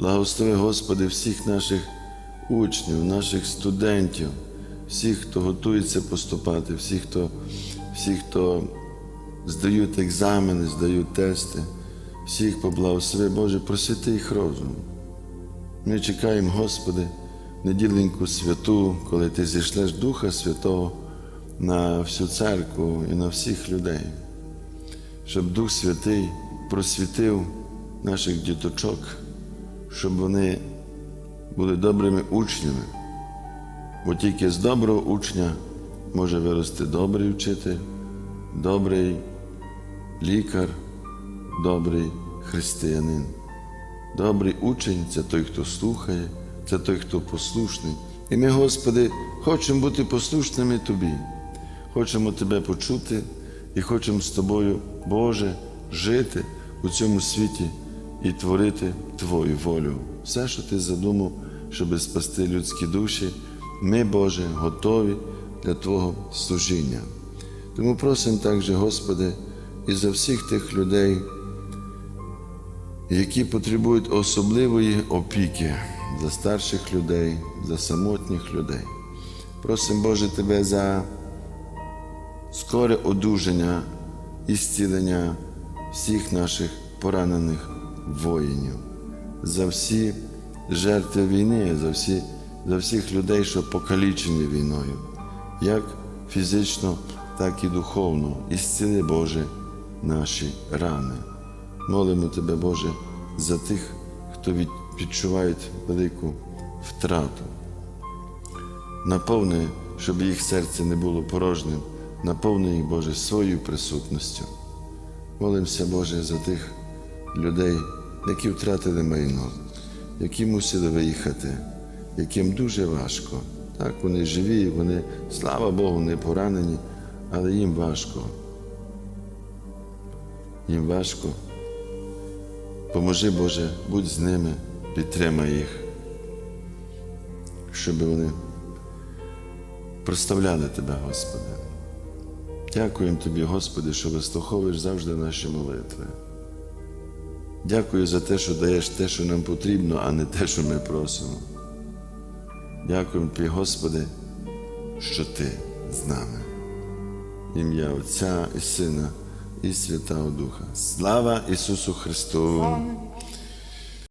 Благослови, Господи, всіх наших учнів, наших студентів, всіх, хто готується поступати, всіх, хто, всіх, хто здають екзамени, здають тести, всіх поблагослови, Боже, просвіти їх розум. Ми чекаємо, Господи, неділеньку святу, коли Ти зійшлеш Духа Святого на всю церкву і на всіх людей, щоб Дух Святий просвітив наших діточок, щоб вони були добрими учнями, бо тільки з доброго учня може вирости добрий вчитель, добрий лікар, добрий християнин. Добрий учень це той, хто слухає, це той, хто послушний. І ми, Господи, хочемо бути послушними Тобі, хочемо Тебе почути і хочемо з Тобою, Боже, жити у цьому світі і творити Твою волю. Все, що Ти задумав, щоб спасти людські душі, ми, Боже, готові для Твого служіння. Тому просимо також, Господи, і за всіх тих людей, які потребують особливої опіки за старших людей, за самотніх людей. Просимо, Боже, Тебе за скоре одужання і зцілення всіх наших поранених воїнів, за всі жертви війни, за, всі, за всіх людей, що покалічені війною, як фізично, так і духовно, і зціли, Боже, наші рани. Молимо Тебе, Боже, за тих, хто від- відчуває велику втрату. Наповни, щоб їх серце не було порожнім, наповни їх, Боже, своєю присутністю. Молимося, Боже, за тих людей, які втратили майно, які мусили виїхати, яким дуже важко. Так, вони живі, вони, слава Богу, не поранені, але їм важко. Їм важко. Поможи, Боже, будь з ними, підтримай їх, щоб вони проставляли Тебе, Господи. Дякуємо Тобі, Господи, що вислуховуєш завжди наші молитви. Дякую за те, що даєш те, що нам потрібно, а не те, що ми просимо. Дякуємо Тобі, Господи, що Ти з нами. Ім'я Отця і Сина і Святого Духа. Слава Ісусу Христу!